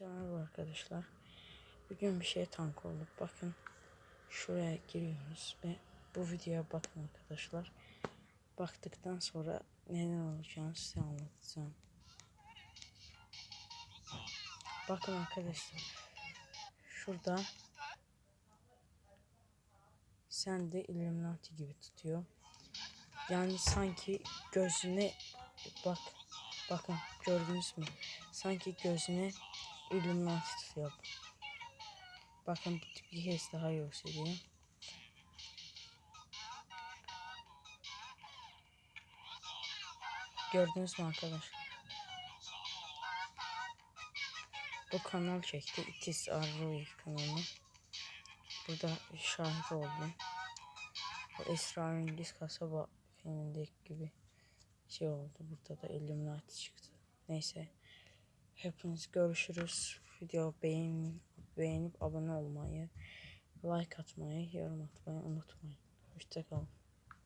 Merhaba arkadaşlar. Bugün bir şey tank olduk. Bakın şuraya giriyoruz ve bu videoya bakın arkadaşlar. Baktıktan sonra neden olacağını size anlatacağım. Bakın arkadaşlar. Şurada sen de Illuminati gibi tutuyor. Yani sanki gözüne bak bakın gördünüz mü? Sanki gözüne Illuminati tutuyor. Bakın bir kez daha göstereyim. Gördünüz mü arkadaşlar? Bu kanal çekti. Itis Arroy kanalı. Burada şahit oldum. Bu Esrarengiz Kasaba filmindeki gibi şey oldu. Burada da Illuminati çıktı. Neyse. Hepiniz görüşürüz. Video beğen, beğenip abone olmayı, like atmayı, yorum atmayı unutmayın. Hoşçakalın.